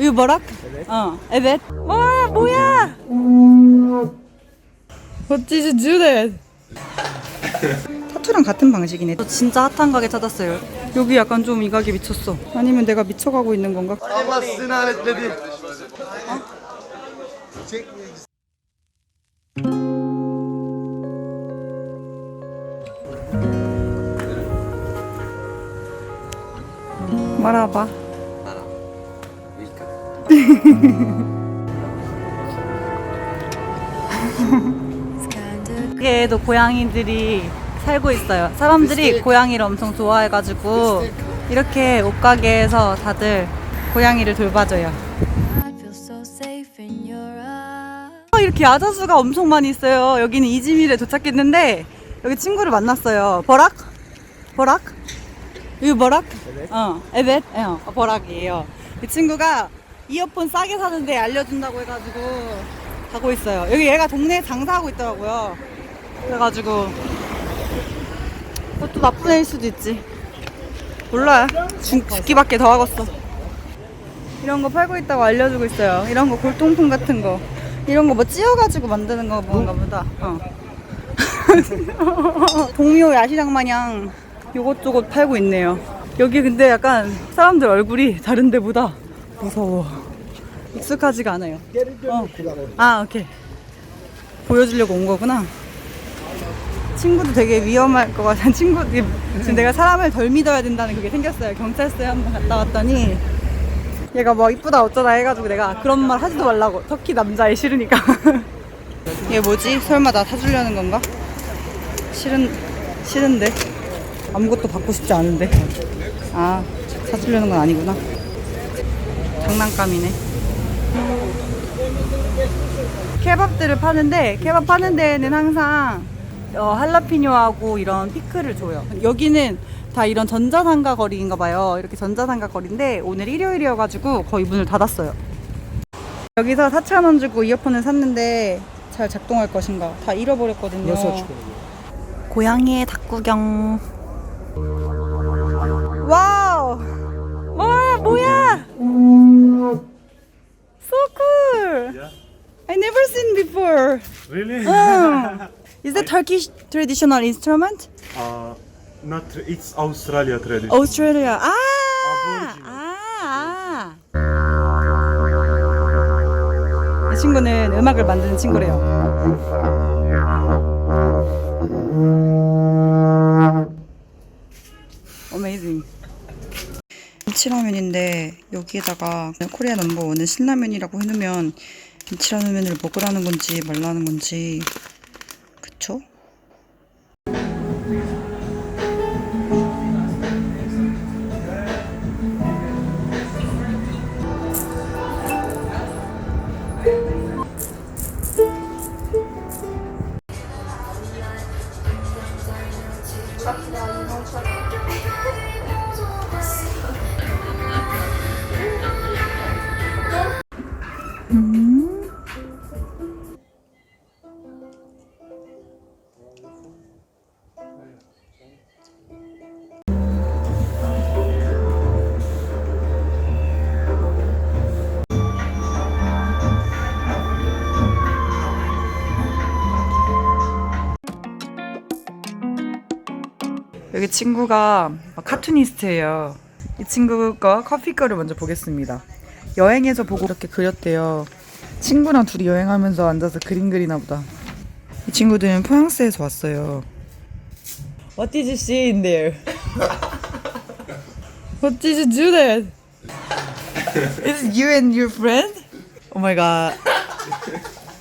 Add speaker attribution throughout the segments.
Speaker 1: 이거 뭐라? 어, evet. 와, 뭐야? What did you do that? 타투랑 같은 방식이네. 저 진짜 핫한 가게 찾았어요. 여기 약간 좀 이 가게 미쳤어. 아니면 내가 미쳐가고 있는 건가?
Speaker 2: Aletleri.
Speaker 1: 말아봐. 여기에도 고양이들이 살고 있어요. 사람들이 고양이를 엄청 좋아해가지고 이렇게 옷가게에서 다들 고양이를 돌봐줘요. 아, 이렇게 야자수가 엄청 많이 있어요. 여기는 이즈미르에 도착했는데 여기 친구를 만났어요. 버락? 버락? 이거 버락? 어, 에벳? 어, 버락이에요. 이 친구가 이어폰 싸게 사는데 알려준다고 해가지고 가고 있어요. 여기 얘가 동네에 장사하고 있더라고요. 그래가지고 그것도 나쁜 애일 수도 있지. 몰라요. 죽, 죽기밖에 더 하겠어. 이런 거 팔고 있다고 알려주고 있어요. 이런 거 골동품 같은 거. 이런 거뭐 찧어가지고 만드는 거 뭔가 보다. 어. 동묘 야시장 마냥 요것저것 팔고 있네요. 여기 근데 약간 사람들 얼굴이 다른 데보다 무서워. 익숙하지가 않아요. 어. 아, 오케이. 보여주려고 온 거구나. 친구도 되게 위험할 것 같은 친구 지금 내가 사람을 덜 믿어야 된다는 그게 생겼어요. 경찰서에 한번 갔다 왔더니 얘가 뭐 이쁘다 어쩌다 해가지고 내가 그런 말 하지도 말라고 터키 남자애 싫으니까 얘 뭐지? 설마 나 사주려는 건가? 싫은 싫은데 아무것도 받고 싶지 않은데 아 사주려는 건 아니구나 장난감이네 케밥들을 파는데 케밥 파는 데는 항상 어, 할라피뇨하고 이런 피클을 줘요. 여기는 다 이런 전자상가 거리인가 봐요. 이렇게 전자상가 거리인데 오늘 일요일이어가지고 거의 문을 닫았어요. 여기서 4,000원 주고 이어폰을 샀는데 잘 작동할 것인가 다 잃어버렸거든요. 고양이의 닭구경. 와우! 와 뭐야? So cool! I never seen before.
Speaker 3: Really?
Speaker 1: Oh. Is that Turkish traditional instrument?
Speaker 3: uh, not. It's Australia tradition.
Speaker 1: Australia. 아, 아, 아. 이 친구는 음악을 만드는 친구래요. 김치라면인데 여기에다가 코리아 넘버 원은 신라면이라고 해놓으면 김치라면을 먹으라는 건지 말라는 건지 친구가 카투니스트예요. 이 친구가 커피 거를 먼저 보겠습니다. 여행에서 보고 이렇게 그렸대요. 친구랑 둘이 여행하면서 앉아서 그림 그리나 보다. 이 친구들은 프랑스에서 왔어요. What did you see in there? What did you do that? Is it you and your friend? Oh my god.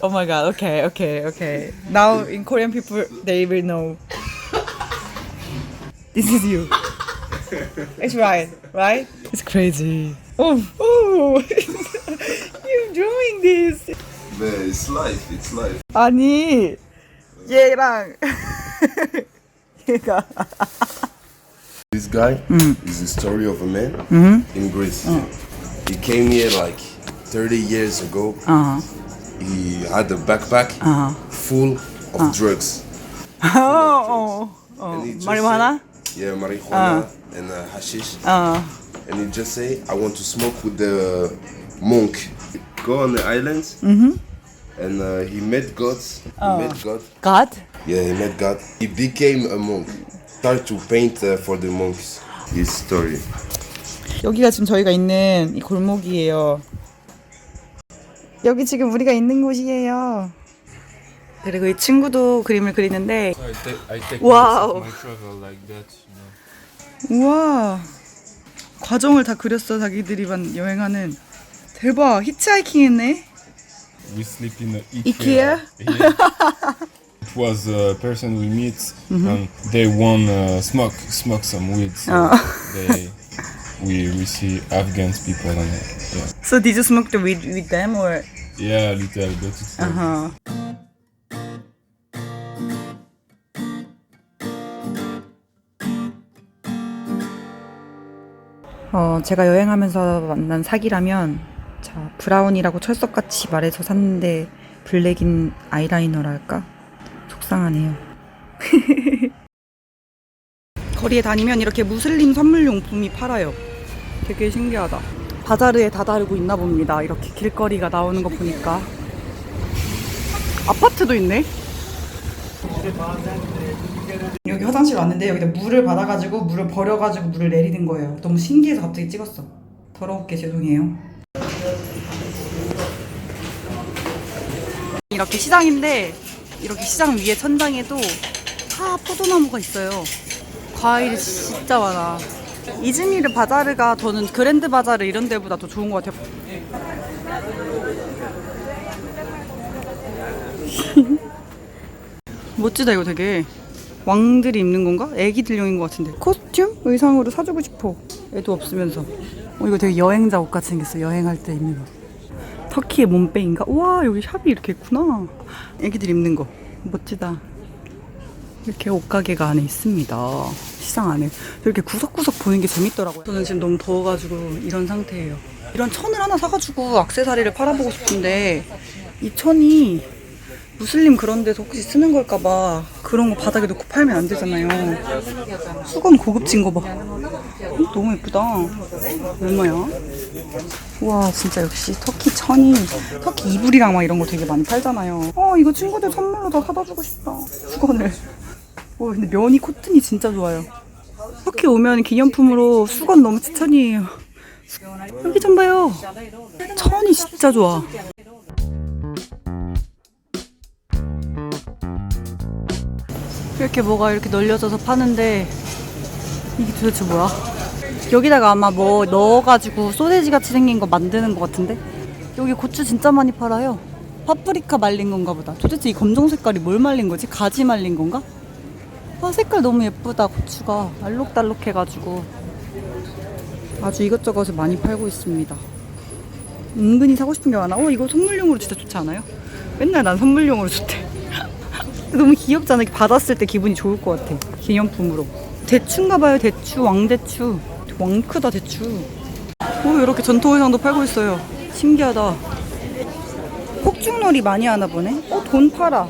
Speaker 1: Oh my god. Okay, okay, okay. Now in Korean people they will know. This is you. It's right, right? It's crazy. Oh, oh! You're drawing this.
Speaker 2: Man, it's life. It's life.
Speaker 1: 아니, 얘랑 얘가
Speaker 2: This guy is the story of a man in Greece. He came here like 30 years ago.
Speaker 1: 어,
Speaker 2: He had a backpack full of drugs.
Speaker 1: 어, 어,
Speaker 2: And he just
Speaker 1: 마리화나?
Speaker 2: say- Yeah, marijuana and uh, hashish.
Speaker 1: 어,
Speaker 2: And he just say, I want to smoke with the monk. Go on the islands, and uh, he met God. He met God.
Speaker 1: God?
Speaker 2: Yeah, he met God. He became a monk. Started to paint uh, for the monks. His story.
Speaker 1: 여기가 지금 저희가 있는 이 골목이에요. 여기 지금 우리가 있는 곳이에요. 그리고 이 친구도 그림을 그리는데
Speaker 4: I take, I take
Speaker 1: Wow.
Speaker 4: most of my travel like that, you know.
Speaker 1: 우와 과정을 다 그렸어 자기들이만 여행하는 대박 히치하이킹 했네
Speaker 4: We sleep in
Speaker 1: Ikea?
Speaker 4: Yeah. it was a person we meet, and they want uh, smoke smoke some weed. So they we we see Afghans people and uh, yeah,
Speaker 1: So did you smoke the weed with them or?
Speaker 4: yeah, a little bit. It's, uh,
Speaker 1: Uh-huh. 어, 제가 여행하면서 만난 사기라면 자, 브라운이라고 철석같이 말해서 샀는데 블랙인 아이라이너랄까? 속상하네요. 거리에 다니면 이렇게 무슬림 선물 용품이 팔아요. 되게 신기하다. 바자르에 다다르고 있나 봅니다. 이렇게 길거리가 나오는 거 보니까. 아파트도 있네. 여기 화장실 왔는데 여기다 물을 받아가지고 물을 버려가지고 물을 내리는 거예요. 너무 신기해서 갑자기 찍었어. 더러웠게 죄송해요. 이렇게 시장인데 이렇게 시장 위에 천장에도 다 포도나무가 있어요. 과일이 진짜 많아. 이즈미르 바자르가 저는 그랜드 바자르 이런 데보다 더 좋은 것 같아요. 멋지다 이거 되게 왕들이 입는 건가? 애기들용인 것 같은데. 코스튬? 의상으로 사주고 싶어. 애도 없으면서. 어, 이거 되게 여행자 옷 같이 생겼어 여행할 때 입는 옷 터키의 몸빼인가? 우와 여기 샵이 이렇게 있구나. 애기들 입는 거. 멋지다. 이렇게 옷가게가 안에 있습니다. 시장 안에. 이렇게 구석구석 보는 게 재밌더라고요. 저는 지금 너무 더워가지고 이런 상태예요. 이런 천을 하나 사가지고 악세사리를 팔아보고 싶은데 이 천이 무슬림 그런 데서 혹시 쓰는 걸까봐 그런 거 바닥에 놓고 팔면 안 되잖아요. 수건 고급진 거 봐. 음, 너무 예쁘다. 얼마야? 와 진짜 역시 터키 천이 터키 이불이랑 막 이런 거 되게 많이 팔잖아요. 어 이거 친구들 선물로 다 사다 주고 싶다. 수건을. 와 근데 면이 코튼이 진짜 좋아요. 터키 오면 기념품으로 수건 너무 추천이에요. 여기 좀 봐요. 천이 진짜 좋아. 이렇게 뭐가 이렇게 널려져서 파는데 이게 도대체 뭐야? 여기다가 아마 뭐 넣어가지고 소세지 같이 생긴 거 만드는 것 같은데 여기 고추 진짜 많이 팔아요. 파프리카 말린 건가 보다. 도대체 이 검정 색깔이 뭘 말린 거지? 가지 말린 건가? 아 색깔 너무 예쁘다 고추가 알록달록 해가지고 아주 이것저것을 많이 팔고 있습니다. 은근히 사고 싶은 게 많아. 어 이거 선물용으로 진짜 좋지 않아요? 맨날 난 선물용으로 좋대. 너무 귀엽잖아. 이렇게 받았을 때 기분이 좋을 것 같아. 기념품으로. 대추인가 봐요. 대추, 왕대추. 왕 크다 대추. 오 이렇게 전통 의상도 팔고 있어요. 신기하다. 폭죽놀이 많이 하나 보네. 어 돈 팔아.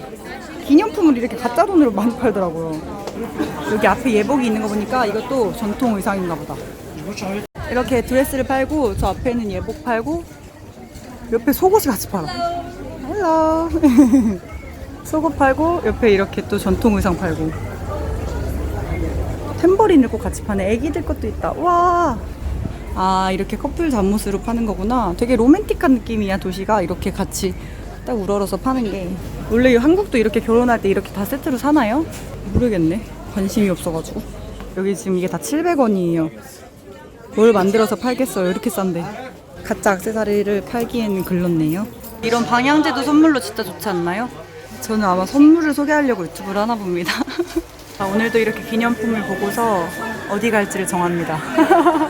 Speaker 1: 기념품을 이렇게 가짜 돈으로 많이 팔더라고요. 여기 앞에 예복이 있는 거 보니까 이것도 전통 의상인가 보다. 이렇게 드레스를 팔고 저 앞에는 예복 팔고 옆에 속옷을 같이 팔아. 헬로. 속옷 팔고 옆에 이렇게 또 전통 의상 팔고. 탬버린을 꼭 같이 파네. 애기들 것도 있다. 와. 아 이렇게 커플 잠옷으로 파는 거구나. 되게 로맨틱한 느낌이야 도시가. 이렇게 같이 딱 우러러서 파는 게. 원래 한국도 이렇게 결혼할 때 이렇게 다 세트로 사나요? 모르겠네. 관심이 없어가지고. 여기 지금 이게 다 700원이에요. 뭘 만들어서 팔겠어요? 이렇게 싼데. 가짜 액세서리를 팔기에는 글렀네요. 이런 방향제도 선물로 진짜 좋지 않나요? 저는 아마 선물을 소개하려고 유튜브를 하나 봅니다. 아, 오늘도 이렇게 기념품을 보고서 어디 갈지를 정합니다.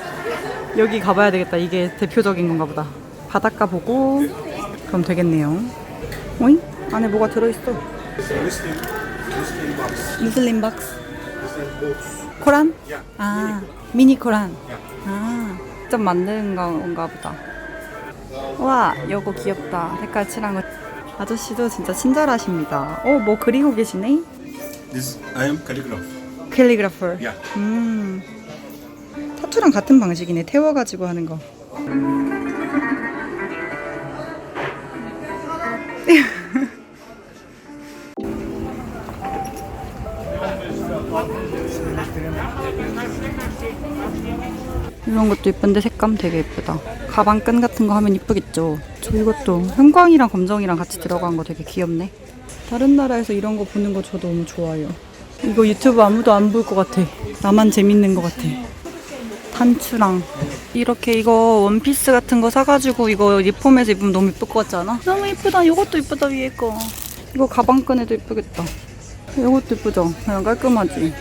Speaker 1: 여기 가봐야 되겠다. 이게 대표적인 건가 보다. 바닷가 보고 그럼 되겠네요. 오잉? 안에 뭐가 들어있어? 무슬림 박스. 코란? 아, 미니 코란. 아, 직접 만든 건가 보다. 와, 요거 귀엽다. 색깔 칠한 거. 아저씨도 진짜 친절하십니다. 어, 뭐 그리고 계시네?
Speaker 3: This I am calligraph.
Speaker 1: 캘리그라퍼.
Speaker 3: Yeah. 음.
Speaker 1: 타투랑 같은 방식이네. 태워 가지고 하는 거. 이런 것도 예쁜데 색감 되게 예쁘다. 가방 끈 같은 거 하면 이쁘겠죠. 저 이것도 형광이랑 검정이랑 같이 들어간 거 되게 귀엽네. 다른 나라에서 이런 거 보는 거 저도 너무 좋아요. 이거 유튜브 아무도 안 볼 것 같아. 나만 재밌는 것 같아. 단추랑 이렇게 이거 원피스 같은 거 사가지고 이거 리폼해서 입으면 너무 예쁠 것 같지 않아? 너무 예쁘다. 이것도 예쁘다 위에 거. 이거 가방 끈에도 예쁘겠다. 이것도 예쁘죠? 그냥 깔끔하지.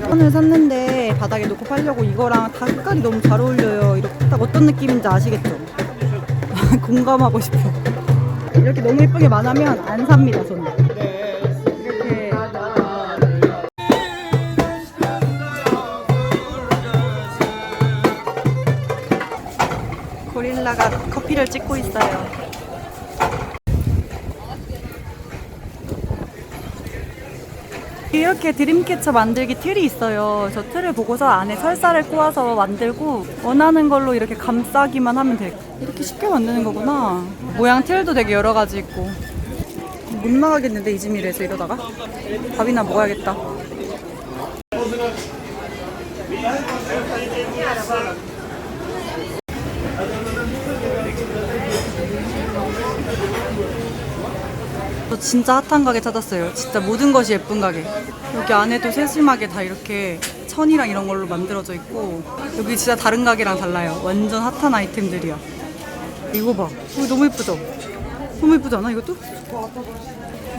Speaker 1: 선을 샀는데 바닥에 놓고 팔려고 이거랑 다 색깔이 너무 잘 어울려요. 이렇게 딱 어떤 느낌인지 아시겠죠? 공감하고 싶어. 이렇게 너무 예쁘게 만하면 안 삽니다, 저는. 이렇게. 고릴라가 커피를 찍고 있어요. 이렇게 드림캐쳐 만들기 틀이 있어요. 저 틀을 보고서 안에 설사를 꼬아서 만들고 원하는 걸로 이렇게 감싸기만 하면 돼. 이렇게 쉽게 만드는 거구나. 모양 틀도 되게 여러 가지 있고. 못 나가겠는데 이즈미르에서 이러다가 밥이나 먹어야겠다. 진짜 핫한 가게 찾았어요. 진짜 모든 것이 예쁜 가게. 여기 안에도 세심하게 다 이렇게 천이랑 이런 걸로 만들어져 있고 여기 진짜 다른 가게랑 달라요. 완전 핫한 아이템들이야. 이거 봐. 이거 너무 예쁘죠? 너무 예쁘지 않아 이것도?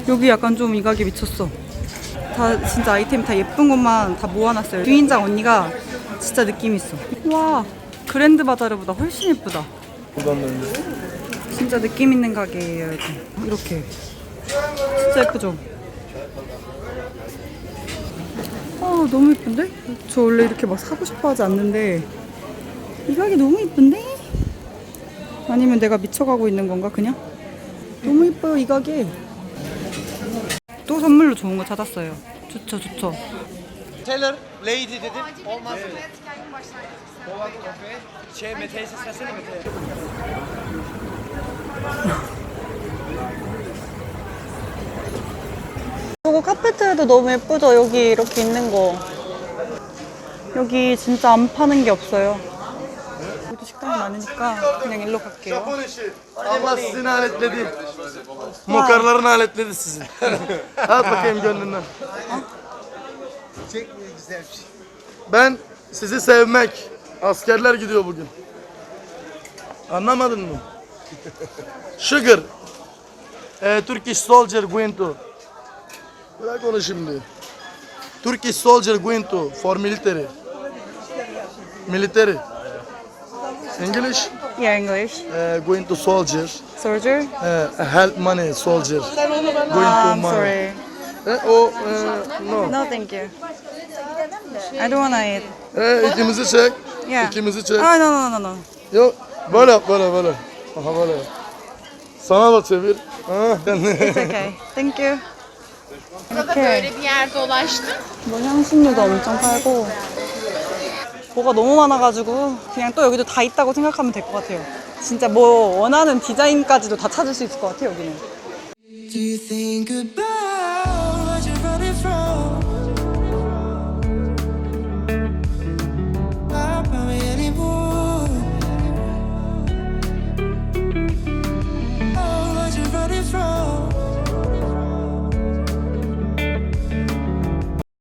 Speaker 1: 여기 약간 좀 이 가게 미쳤어. 다 진짜 아이템 다 예쁜 것만 다 모아놨어요. 주인장 언니가 진짜 느낌 있어. 와 그랜드 바자르보다 훨씬 예쁘다. 진짜 느낌 있는 가게예요 여기. 이렇게. 진짜 예쁘죠? 아 너무 예쁜데? 저 원래 이렇게 막 사고 싶어 하지 않는데 이 가게 너무 예쁜데? 아니면 내가 미쳐가고 있는 건가 그냥? 너무 예뻐요 이 가게 또 선물로 좋은 거 찾았어요 좋죠 좋죠
Speaker 5: Taylor, lady dedim. Olmaz. Polat kafe. Şey Mete'yi seslensene Mete.
Speaker 1: 이거 카페트도 너무 예쁘죠? 여기 이렇게 있는 거. 여기 진짜 안 파는 게 없어요. 여기도 식당이 많으니까 그냥 일로 갈게요.
Speaker 5: Allah sizin aletledi. Mokarların aletledi sizi. At bakayım gönlünden. Ben sizi sevmek. Askerler gidiyor bugün. Anlamadın mı? Sugar. Ee, Turkish soldier going to. Bırak onu şimdi. Turkish soldier going to for military. Military. English.
Speaker 1: Yeah, English.
Speaker 5: Uh, going to soldier.
Speaker 1: Soldier?
Speaker 5: Uh, help money soldier. Going
Speaker 1: Ah,
Speaker 5: to
Speaker 1: I'm
Speaker 5: money.
Speaker 1: sorry.
Speaker 5: Eh, o e, no.
Speaker 1: No, thank you. I don't wanna eat.
Speaker 5: E, ikimizi çek.
Speaker 1: Yeah.
Speaker 5: İkimizi çek.
Speaker 1: Ah, no, no, no, no.
Speaker 5: Yok böyle yap böyle böyle. Aha böyle. yap. Sana da çevir. Ha,
Speaker 1: It's okay. Thank you. 이렇게
Speaker 6: böyle bir yer dolaştım.
Speaker 1: 뭐 향신료도 엄청 팔고 뭐가 너무 많아가지고 그냥 또 여기도 다 있다고 생각하면 될 것 같아요. 진짜 뭐 원하는 디자인까지도 다 찾을 수 있을 것 같아요 여기는.
Speaker 7: Do you think about